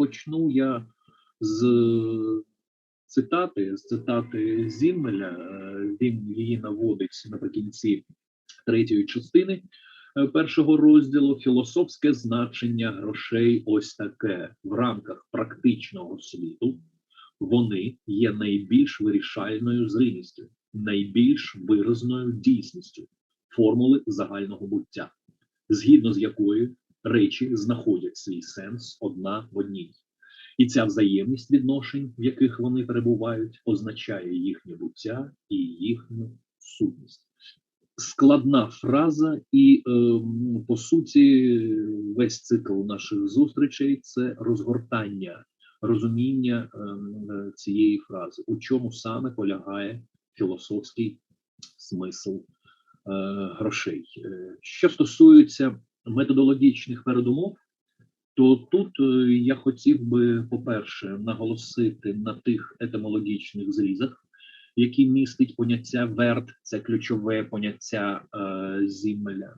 почну я з цитати, з цитати Зіммеля. Е, Він її наводить наприкінці третьої частини е, першого розділу. Філософське значення грошей ось таке в рамках практичного світу. Вони є найбільш вирішальною зримістю, найбільш виразною дійсністю формули загального буття, згідно з якою речі знаходять свій сенс одна в одній. І ця взаємність відношень, в яких вони перебувають, означає їхнє буття і їхню сутність. Складна фраза, і е, по суті, весь цикл наших зустрічей це розгортання розуміння е, цієї фрази, у чому саме полягає філософський смисл е, грошей. Е, що стосується методологічних передумов, то тут е, я хотів би, по-перше, наголосити на тих етимологічних зрізах, які містить поняття верт, це ключове поняття е, зіммеля.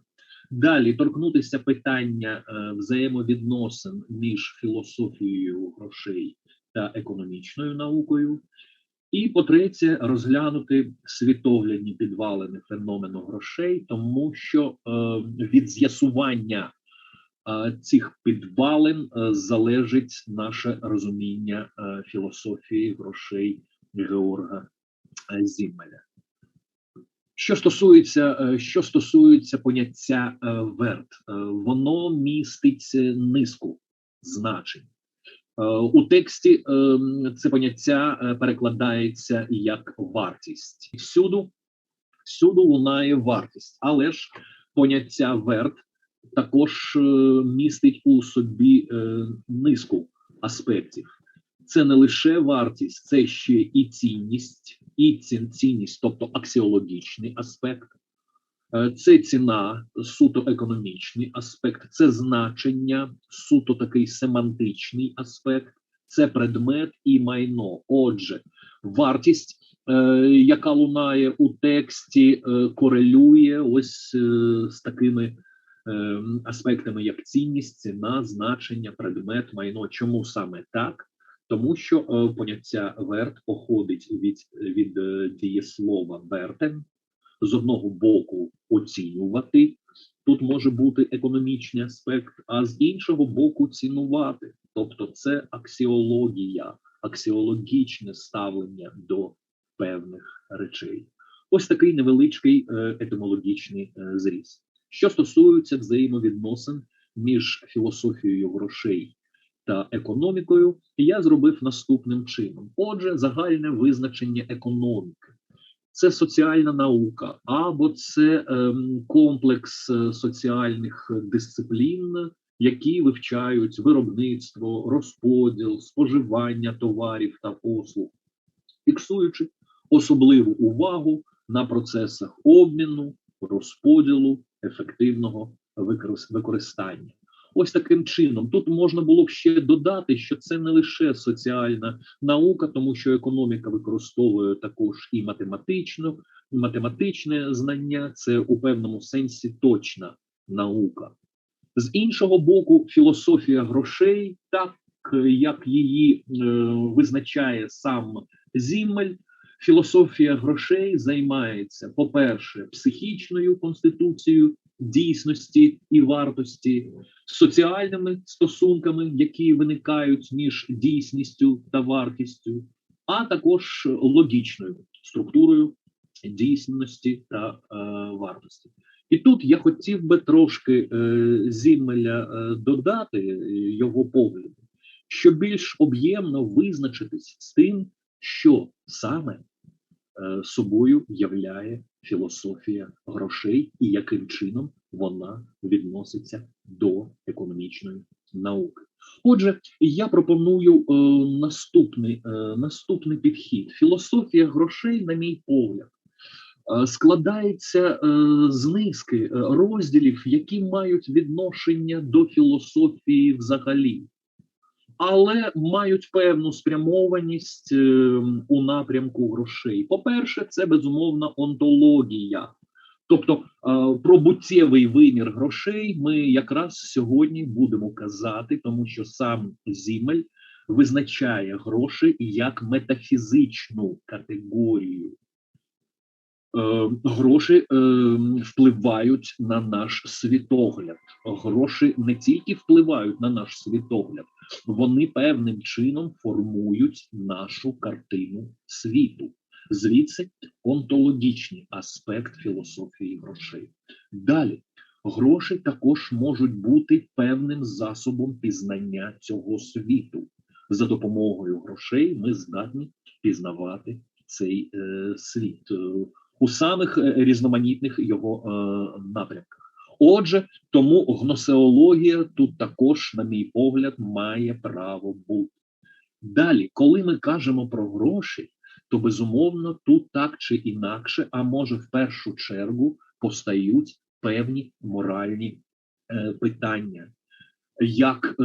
Далі торкнутися питання е, взаємовідносин між філософією грошей та економічною наукою. І по-третє, розглянути світоглядні підвалини феномену грошей, тому що е, від з'ясування е, цих підвалин е, залежить наше розуміння е, філософії грошей Георга Зіммеля. Що стосується е, що стосується поняття е, верт, е, воно містить низку значень. У тексті це поняття перекладається як вартість. Всюду, всюду лунає вартість, але ж поняття верт також містить у собі низку аспектів. Це не лише вартість, це ще і цінність, і цінність, тобто аксіологічний аспект, е, це ціна, суто економічний аспект, це значення, суто такий семантичний аспект, це предмет і майно. Отже, вартість, е, яка лунає у тексті, е, корелює ось з такими. Аспектами як цінність, ціна, значення, предмет, майно. Чому саме так? тому що е, поняття верт походить від від е, дієслова вертен з одного боку оцінювати. Тут може бути економічний аспект, а з іншого боку, цінувати. Тобто, це аксіологія, аксіологічне ставлення до певних речей. Ось такий невеличкий е, етимологічний зріз. Що стосується взаємовідносин між філософією грошей та економікою, я зробив наступним чином: отже, загальне визначення економіки. Це соціальна наука, або це ем, комплекс е, соціальних дисциплін, які вивчають виробництво, розподіл, споживання товарів та послуг, фіксуючи особливу увагу на процесах обміну, розподілу, ефективного використання. Ось таким чином тут можна було б ще додати, що це не лише соціальна наука, тому що економіка використовує також і математичну, математичне знання, це у певному сенсі точна наука. З іншого боку, філософія грошей, так як її е, визначає сам Зіммель, філософія грошей займається, по-перше, психічною конституцією дійсності і вартості, соціальними стосунками, які виникають між дійсністю та вартістю, а також логічною структурою дійсності та е, вартості. І тут я хотів би трошки е, Зіммеля е, додати його погляду, щоб більш об'ємно визначитись з тим, що саме Е, собою являє філософія грошей і яким чином вона відноситься до економічної науки. Отже, я пропоную е, наступний, е, наступний підхід. Філософія грошей, на мій погляд, е, складається е, з низки розділів, які мають відношення до філософії взагалі але мають певну спрямованість ем, у напрямку грошей. По-перше, це безумовна онтологія, Тобто е, про буттєвий вимір грошей ми якраз сьогодні будемо казати, тому що сам Зімель визначає гроші як метафізичну категорію. Е, гроші е, впливають на наш світогляд. Гроші не тільки впливають на наш світогляд, вони певним чином формують нашу картину світу. Звідси онтологічний аспект філософії грошей. Далі гроші також можуть бути певним засобом пізнання цього світу. За допомогою грошей ми здатні пізнавати цей е, світ у самих е, різноманітних його е, напрямках. Отже, тому гносеологія тут також, на мій погляд, має право бути. Далі, коли ми кажемо про гроші, то безумовно тут так чи інакше, а може в першу чергу постають певні моральні е, питання, як е,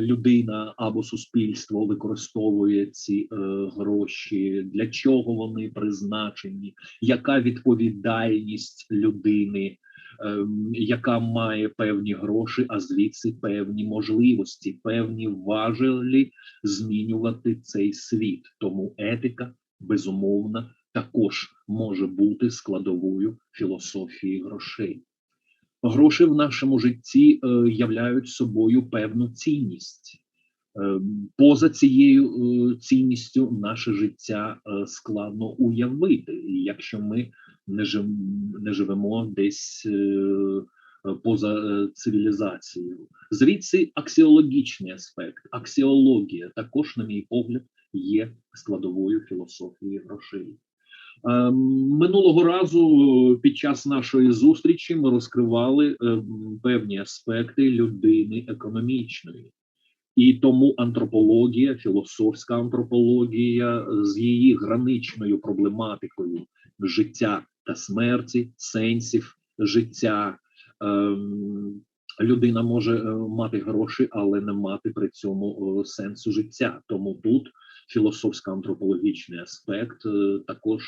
людина або суспільство використовує ці е, гроші, для чого вони призначені, яка відповідальність людини, е, яка має певні гроші, а звідси певні можливості, певні важелі змінювати цей світ. Тому етика безумовно також може бути складовою філософії грошей. Гроші в нашому житті е, являють собою певну цінність. Е, поза цією е, цінністю наше життя складно уявити, якщо ми не, жив, не живемо десь поза цивілізацією. Звідси аксіологічний аспект, аксіологія також, на мій погляд, є складовою філософії грошей. Е, минулого разу під час нашої зустрічі ми розкривали е, певні аспекти людини економічної, і тому антропологія, філософська антропологія з її граничною проблематикою життя та смерті, сенсів життя. Людина може е, мати гроші, але не мати при цьому сенсу життя. Тому тут філософсько-антропологічний аспект е, також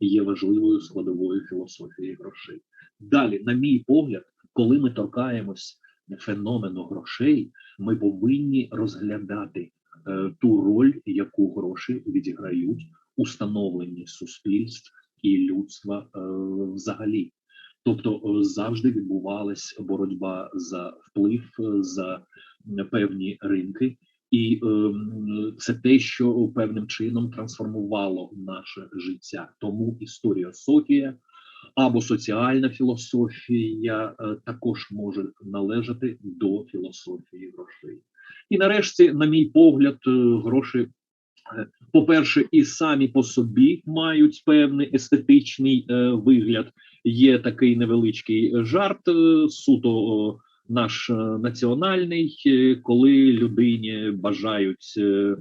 є важливою складовою філософії грошей. Далі, на мій погляд, коли ми торкаємось феномену грошей, ми повинні розглядати е, ту роль, яку гроші відіграють у суспільств і людства е, взагалі. Тобто завжди відбувалась боротьба за вплив, за певні ринки, і е, це те, що певним чином трансформувало наше життя. Тому історія Софія або соціальна філософія е, також може належати до філософії грошей. І нарешті, на мій погляд, е, гроші, по-перше, і самі по собі мають певний естетичний е, вигляд. Є такий невеличкий жарт суто наш е, національний, е, коли людині бажають е,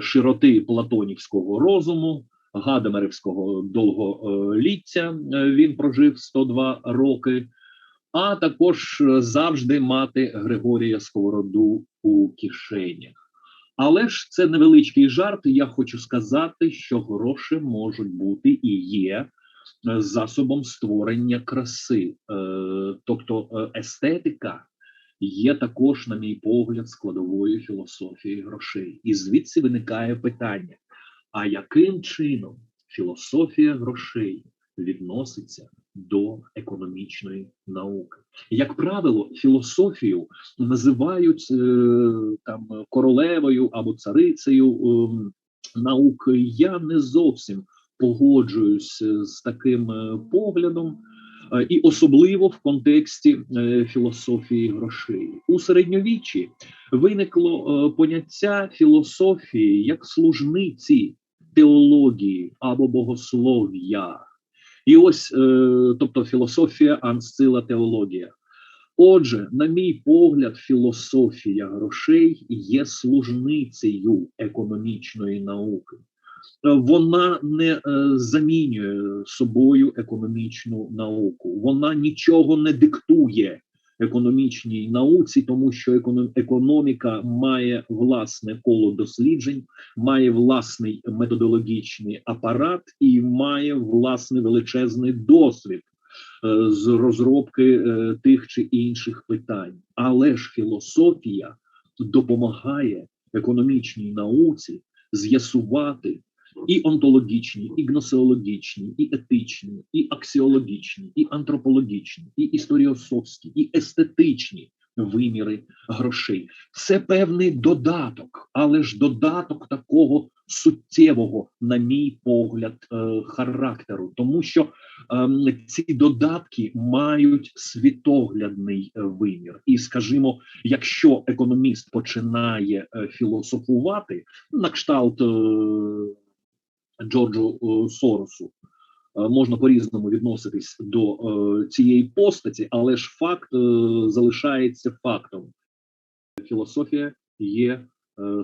широти платонівського розуму, Гадамерівського довголіття, він прожив 102 роки, а також завжди мати Григорія Сковороду у кишенях. Але ж це невеличкий жарт. Я хочу сказати, що гроші можуть бути і є засобом створення краси, е, тобто е, естетика є також, на мій погляд, складовою філософії грошей. І звідси виникає питання: а яким чином філософія грошей відноситься до економічної науки? Як правило, філософію називають е, там королевою або царицею е, науки. Я не зовсім погоджуюсь е, з таким е, поглядом, е, і особливо в контексті філософії грошей у середньовіччі виникло поняття філософії як служниці теології або богослов'я. І ось, тобто, філософія ансила теологія. Отже, на мій погляд, філософія грошей є служницею економічної науки. Е, вона не е, замінює собою економічну науку, вона нічого не диктує економічній науці, тому що економіка має власне коло досліджень, має власний методологічний апарат і має власний величезний досвід е, з розробки тих чи інших питань. Але ж філософія допомагає економічній науці з'ясувати і онтологічні, і гносеологічні, і етичні, і аксіологічні, і антропологічні, і історіософські, і естетичні виміри грошей. Це певний додаток, але ж додаток такого суттєвого, на мій погляд, е, характеру, тому що ем, ці додатки мають світоглядний е, вимір, і скажімо, якщо економіст починає е, філософувати на кшталт Джорджу Соросу, можна по-різному відноситись до цієї постаті, але ж факт залишається фактом. Філософія є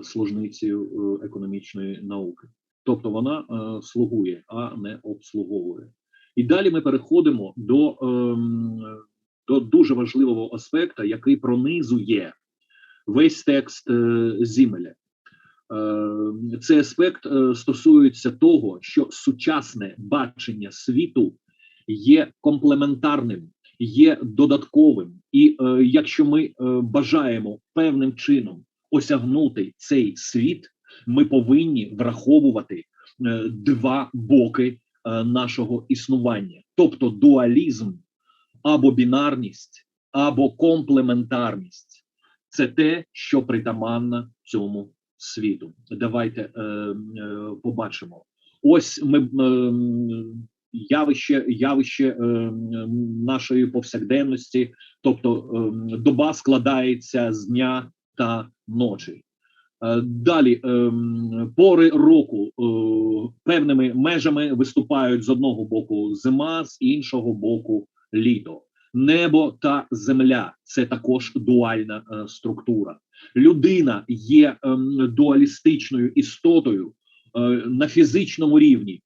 служницею економічної науки, тобто вона слугує, а не обслуговує. І далі ми переходимо до, ем, до дуже важливого аспекту, який пронизує весь текст е, Зімеля. Е, цей аспект е, стосується того, що сучасне бачення світу є комплементарним, є додатковим, і якщо ми бажаємо певним чином осягнути цей світ, ми повинні враховувати два боки Е, нашого існування, тобто дуалізм або бінарність, або комплементарність. Це те, що притаманно цьому світу. Давайте е, е, побачимо. Ось ми е, явище явище е, нашої повсякденності, тобто е, доба складається з дня та ночі. Е, далі ем, пори року е, певними межами виступають з одного боку зима, з іншого боку літо. Небо та земля це також дуальна е, структура. Людина є ем, дуалістичною істотою на фізичному рівні,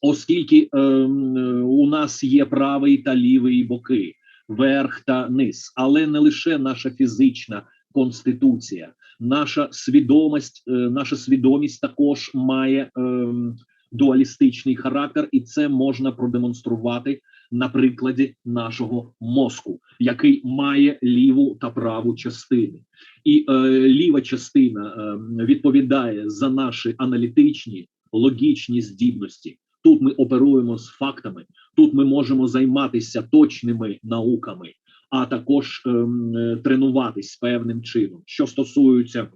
оскільки ем, у нас є правий та лівий боки, верх та низ, але не лише наша фізична конституція. Наша свідомість, е, наша свідомість також має ем, дуалістичний характер, і це можна продемонструвати на прикладі нашого мозку, який має ліву та праву частини, і е, ліва частина е, відповідає за наші аналітичні логічні здібності. Тут ми оперуємо з фактами, тут ми можемо займатися точними науками а також ем, е, тренуватись певним чином. Що стосується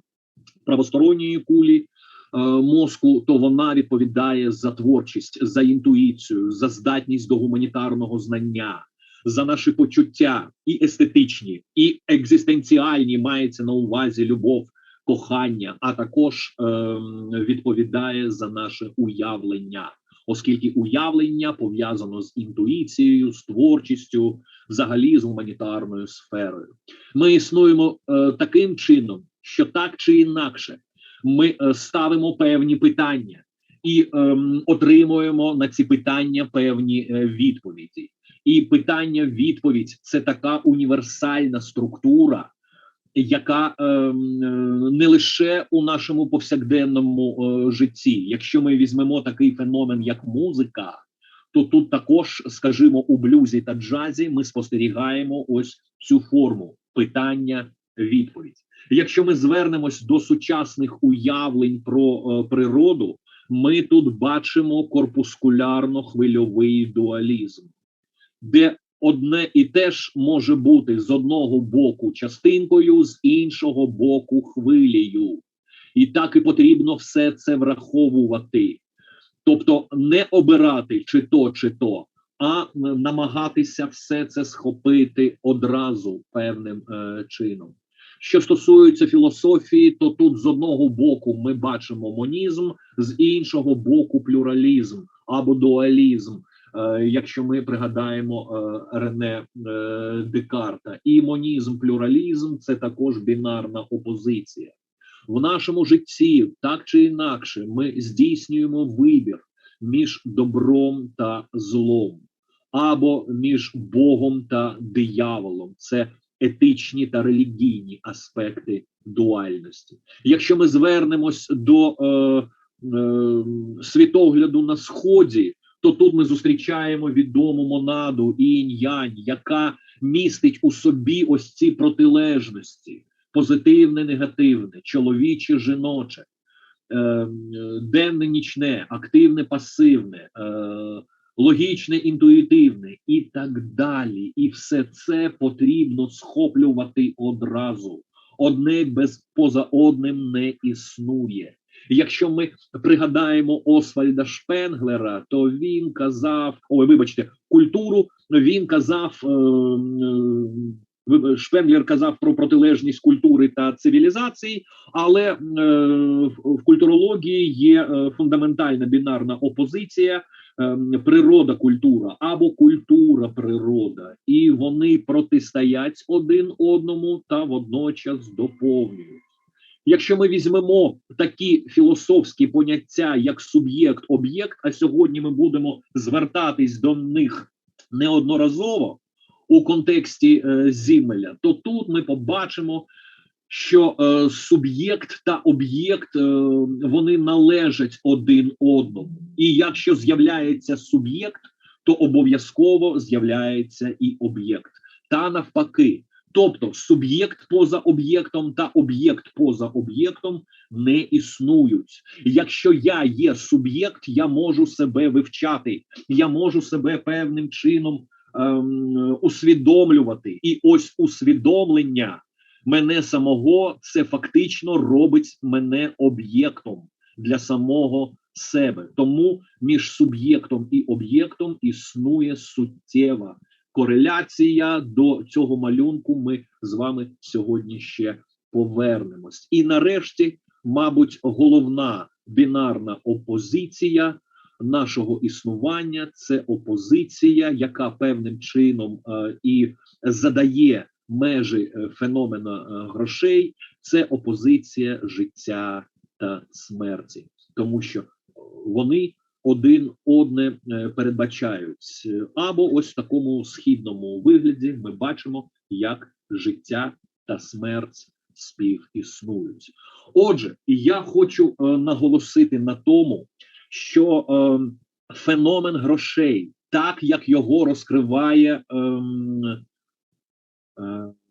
правосторонньої кулі мозку, то вона відповідає за творчість, за інтуїцію, за здатність до гуманітарного знання. За наші почуття і естетичні, і екзистенціальні мається на увазі любов, кохання, а також е, відповідає за наше уявлення оскільки уявлення пов'язано з інтуїцією, з творчістю, взагалі з гуманітарною сферою. Ми існуємо е, таким чином, що так чи інакше ми е, ставимо певні питання і е, отримуємо на ці питання певні е, відповіді. І питання відповідь це така універсальна структура, яка е, не лише у нашому повсякденному е, житті. Якщо ми візьмемо такий феномен, як музика, то тут також, скажімо, у блюзі та джазі ми спостерігаємо ось цю форму питання відповідь. Якщо ми звернемось до сучасних уявлень про е, природу, ми тут бачимо корпускулярно хвильовий дуалізм, де одне і те ж може бути з одного боку частинкою, з іншого боку хвилею. І так і потрібно все це враховувати. Тобто не обирати чи то, чи то, а намагатися все це схопити одразу певним е, чином. Що стосується філософії, то тут з одного боку ми бачимо монізм, з іншого боку плюралізм або дуалізм. Е, якщо ми пригадаємо е, Рене е, Декарта, і монізм, плюралізм це також бінарна опозиція. В нашому житті так чи інакше ми здійснюємо вибір між добром та злом, або між Богом та дияволом. Це етичні та релігійні аспекти дуальності. Якщо ми звернемось до е, е, світогляду на сході, то тут ми зустрічаємо відому монаду інь-янь, яка містить у собі ось ці протилежності: позитивне, негативне, чоловіче, жіноче, е, денне, нічне, активне, пасивне, е, логічне, інтуїтивне і так далі. І все це потрібно схоплювати одразу. Одне без поза одним не існує. Якщо ми пригадаємо Освальда Шпенглера, то він казав: ой, вибачте, культуру. Він казав, е, е, Шпенглер казав про протилежність культури та цивілізації, але е, в в культурології є е, фундаментальна бінарна опозиція. Е, Природа, культура або культура, природа, і вони протистоять один одному та водночас доповнюють. Якщо ми візьмемо такі філософські поняття, як суб'єкт, об'єкт, а сьогодні ми будемо звертатись до них неодноразово у контексті е, Зімеля, то тут ми побачимо, що е, суб'єкт та об'єкт е, вони належать один одному, і якщо з'являється суб'єкт, то обов'язково з'являється і об'єкт, та навпаки. Тобто суб'єкт поза об'єктом та об'єкт поза об'єктом не існують. Якщо я є суб'єкт, я можу себе вивчати, я можу себе певним чином ем, усвідомлювати. І ось усвідомлення мене самого це фактично робить мене об'єктом для самого себе. Тому між суб'єктом і об'єктом існує суттєва кореляція до цього малюнку. Ми з вами сьогодні ще повернемось. І нарешті, мабуть, головна бінарна опозиція нашого існування це опозиція, яка певним чином е, і задає межі е, феномена е, грошей. Це опозиція життя та смерті, тому що вони один одне е, передбачають. Або ось в такому східному вигляді ми бачимо, як життя та смерть співіснують. Отже, я хочу наголосити на тому, що феномен грошей, так як його розкриває ем,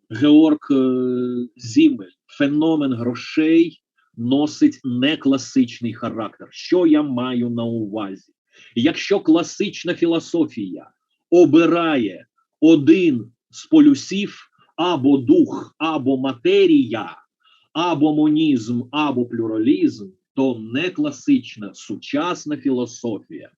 Георг е, Зімель, феномен грошей носить не класичний характер. Що я маю на увазі? Якщо класична філософія обирає один з полюсів або дух, або матерія, або монізм, або плюралізм, то не класична сучасна філософія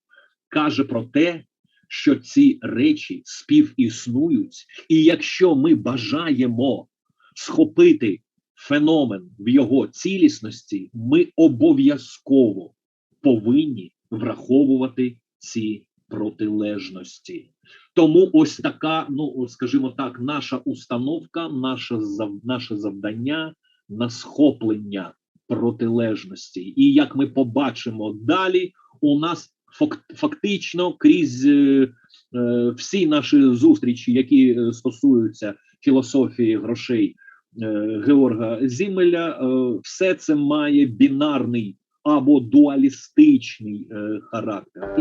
каже про те, що ці речі співіснують, і якщо ми бажаємо схопити феномен в його цілісності, ми обов'язково повинні враховувати ці протилежності. Тому ось така, ну скажімо так, наша установка, наше наше завдання на схоплення протилежності. І як ми побачимо далі, у нас фактично крізь е, е, всі наші зустрічі, які е, стосуються філософії грошей Георга Зімеля, все це має бінарний або дуалістичний характер.